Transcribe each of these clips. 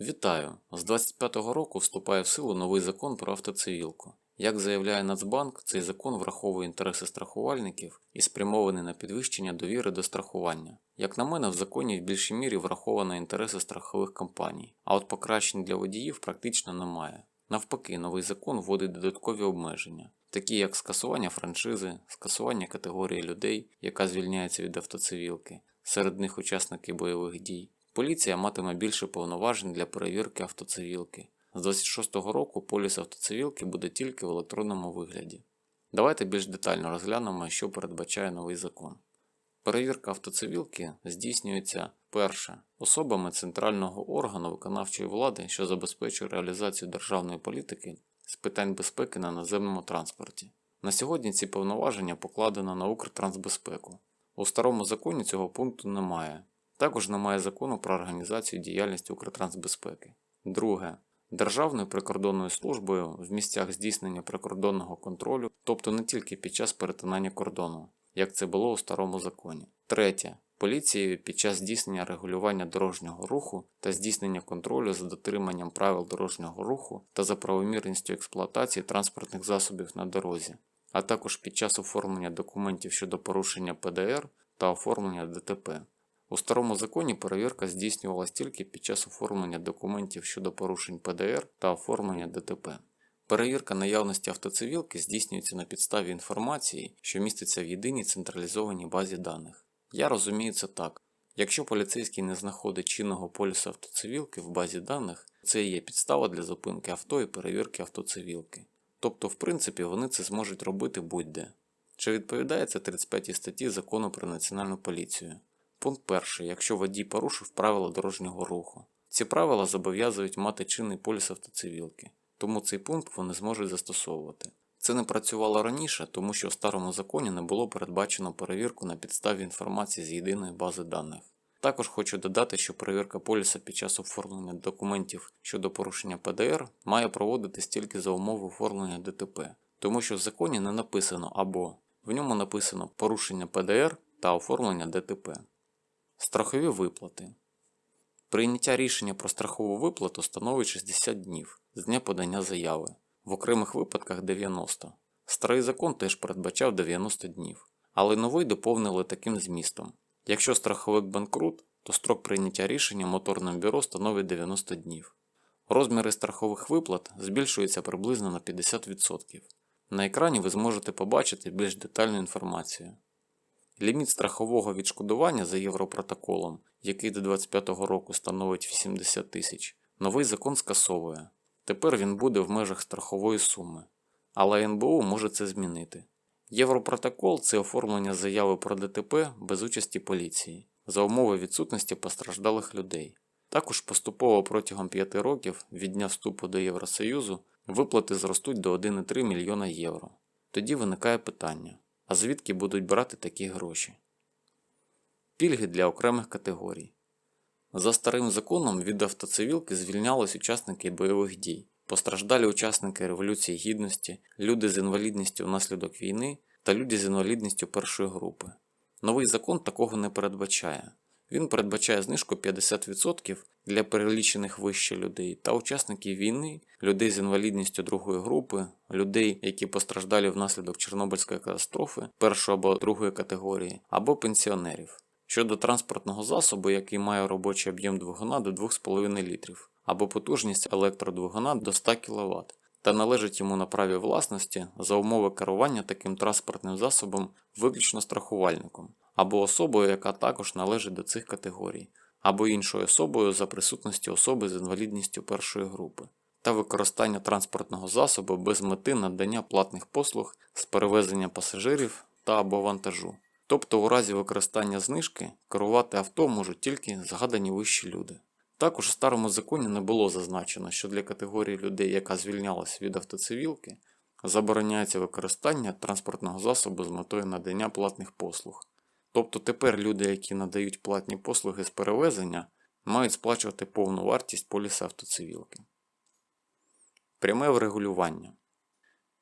Вітаю! З 25-го року вступає в силу новий закон про автоцивілку. Як заявляє Нацбанк, цей закон враховує інтереси страхувальників і спрямований на підвищення довіри до страхування. Як на мене, в законі в більшій мірі враховано інтереси страхових компаній, а от покращень для водіїв практично немає. Навпаки, новий закон вводить додаткові обмеження, такі як скасування франшизи, скасування категорії людей, яка звільняється від автоцивілки, серед них учасники бойових дій. Поліція матиме більше повноважень для перевірки автоцивілки. З 26-го року поліс автоцивілки буде тільки в електронному вигляді. Давайте більш детально розглянемо, що передбачає новий закон. Перевірка автоцивілки здійснюється перше особами центрального органу виконавчої влади, що забезпечує реалізацію державної політики з питань безпеки на наземному транспорті. На сьогодні ці повноваження покладено на Укртрансбезпеку. У старому законі цього пункту немає. Також немає закону про організацію діяльності Укртрансбезпеки. Друге. Державною прикордонною службою в місцях здійснення прикордонного контролю, тобто не тільки під час перетинання кордону, як це було у старому законі. Третє. Поліцією під час здійснення регулювання дорожнього руху та здійснення контролю за дотриманням правил дорожнього руху та за правомірністю експлуатації транспортних засобів на дорозі, а також під час оформлення документів щодо порушення ПДР та оформлення ДТП. У старому законі перевірка здійснювалась тільки під час оформлення документів щодо порушень ПДР та оформлення ДТП. Перевірка наявності автоцивілки здійснюється на підставі інформації, що міститься в єдиній централізованій базі даних. Я розумію це так. Якщо поліцейський не знаходить чинного полюса автоцивілки в базі даних, це є підстава для зупинки авто і перевірки автоцивілки. Тобто, в принципі, вони це зможуть робити будь-де. Чи відповідає це 35 статті закону про національну поліцію? Пункт перший. Якщо водій порушив правила дорожнього руху. Ці правила зобов'язують мати чинний поліс автоцивілки, тому цей пункт вони зможуть застосовувати. Це не працювало раніше, тому що в старому законі не було передбачено перевірку на підставі інформації з єдиної бази даних. Також хочу додати, що перевірка поліса під час оформлення документів щодо порушення ПДР має проводитись тільки за умови оформлення ДТП, тому що в законі не написано або в ньому написано порушення ПДР та оформлення ДТП. Страхові виплати. Прийняття рішення про страхову виплату становить 60 днів з дня подання заяви, в окремих випадках 90. Старий закон теж передбачав 90 днів, але новий доповнили таким змістом. Якщо страховик банкрут, то строк прийняття рішення моторним бюро становить 90 днів. Розміри страхових виплат збільшуються приблизно на 50%. На екрані ви зможете побачити більш детальну інформацію. Ліміт страхового відшкодування за Європротоколом, який до 2025 року становить 80 тисяч, новий закон скасовує. Тепер він буде в межах страхової суми. Але НБУ може це змінити. Європротокол це оформлення заяви про ДТП без участі поліції за умови відсутності постраждалих людей. Також поступово протягом 5 років від дня вступу до Євросоюзу виплати зростуть до 1,3 мільйона євро. Тоді виникає питання. А звідки будуть брати такі гроші? Пільги для окремих категорій. За старим законом від автоцивілки звільнялись учасники бойових дій, постраждалі учасники Революції Гідності, люди з інвалідністю внаслідок війни та люди з інвалідністю першої групи. Новий закон такого не передбачає. Він передбачає знижку 50% для перелічених вище людей та учасників війни, людей з інвалідністю другої групи, людей, які постраждали внаслідок Чорнобильської катастрофи першої або другої категорії, або пенсіонерів. Щодо транспортного засобу, який має робочий об'єм двигуна до 2,5 літрів, або потужність електродвигуна до 100 кВт, та належить йому на праві власності за умови керування таким транспортним засобом виключно страхувальником або особою, яка також належить до цих категорій, або іншою особою за присутності особи з інвалідністю першої групи, та використання транспортного засобу без мети надання платних послуг з перевезення пасажирів та або вантажу. Тобто у разі використання знижки керувати авто можуть тільки згадані вищі люди. Також у старому законі не було зазначено, що для категорії людей, яка звільнялась від автоцивілки, забороняється використання транспортного засобу з метою надання платних послуг. Тобто тепер люди, які надають платні послуги з перевезення, мають сплачувати повну вартість поліса автоцивілки. Пряме врегулювання.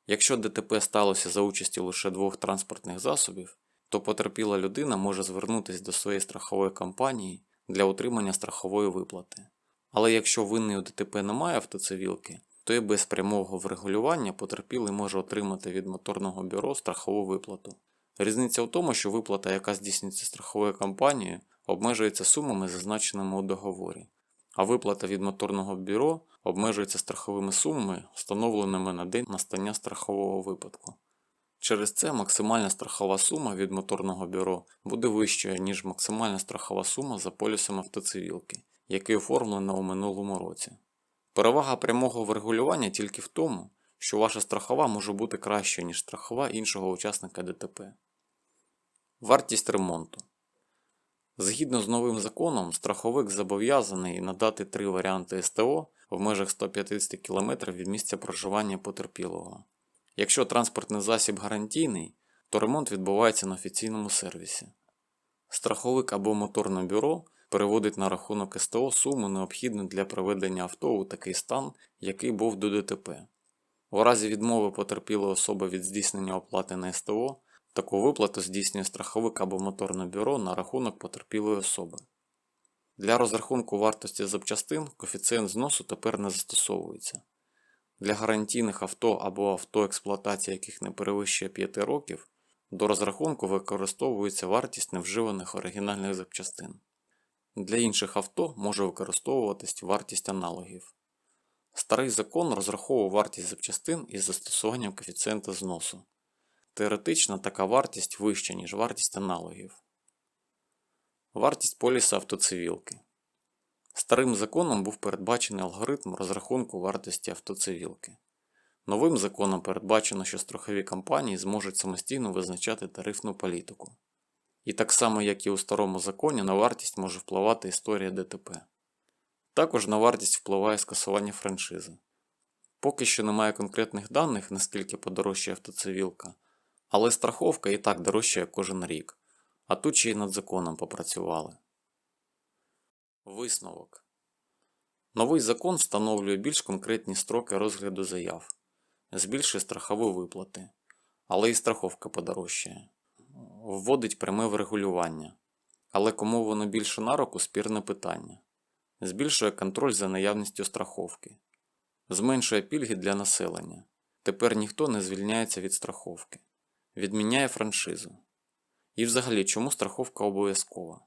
Якщо ДТП сталося за участі лише двох транспортних засобів, то потерпіла людина може звернутися до своєї страхової компанії для отримання страхової виплати. Але якщо винний у ДТП не має автоцивілки, то і без прямого врегулювання потерпілий може отримати від моторного бюро страхову виплату. Різниця в тому, що виплата, яка здійснюється страховою компанією, обмежується сумами, зазначеними у договорі, а виплата від моторного бюро обмежується страховими сумами, встановленими на день настання страхового випадку. Через це максимальна страхова сума від моторного бюро буде вищою, ніж максимальна страхова сума за полісом автоцивілки, який оформлено у минулому році. Перевага прямого врегулювання тільки в тому, що ваша страхова може бути кращою, ніж страхова іншого учасника ДТП. Вартість ремонту. Згідно з новим законом, страховик зобов'язаний надати три варіанти СТО в межах 150 км від місця проживання потерпілого. Якщо транспортний засіб гарантійний, то ремонт відбувається на офіційному сервісі. Страховик або моторне бюро переводить на рахунок СТО суму необхідну для приведення авто у такий стан, який був до ДТП. У разі відмови потерпілої особи від здійснення оплати на СТО, таку виплату здійснює страховик або моторне бюро на рахунок потерпілої особи. Для розрахунку вартості запчастин коефіцієнт зносу тепер не застосовується. Для гарантійних авто або авто, експлуатація яких не перевищує 5 років, до розрахунку використовується вартість невживаних оригінальних запчастин. Для інших авто може використовуватись вартість аналогів. Старий закон розраховував вартість запчастин із застосуванням коефіцієнта зносу. Теоретично така вартість вища, ніж вартість аналогів. Вартість поліса автоцивілки. Старим законом був передбачений алгоритм розрахунку вартості автоцивілки. Новим законом передбачено, що страхові компанії зможуть самостійно визначати тарифну політику. І так само, як і у старому законі, на вартість може впливати історія ДТП. Також на вартість впливає скасування франшизи. Поки що немає конкретних даних, наскільки подорожчає автоцивілка, але страховка і так дорожчає кожен рік, а тут ще й над законом попрацювали. Висновок. Новий закон встановлює більш конкретні строки розгляду заяв, збільшує страхові виплати, але і страховка подорожчає, вводить пряме врегулювання, але кому воно більше на руку спірне питання, збільшує контроль за наявністю страховки, зменшує пільги для населення. Тепер ніхто не звільняється від страховки, відміняє франшизу. І взагалі, чому страховка обов'язкова?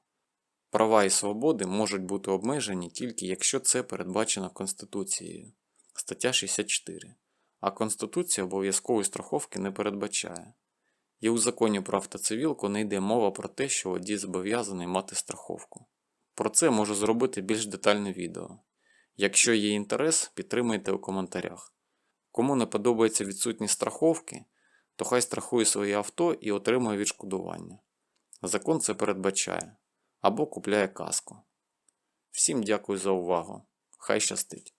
Права і свободи можуть бути обмежені тільки якщо це передбачено Конституцією, стаття 64, а Конституція обов'язкової страховки не передбачає. І у законі про автоцивілку не йде мова про те, що водій зобов'язаний мати страховку. Про це можу зробити більш детальне відео. Якщо є інтерес, підтримайте у коментарях. Кому не подобається відсутність страховки, то хай страхує своє авто і отримує відшкодування. Закон це передбачає або купляє каску. Всім дякую за увагу. Хай щастить!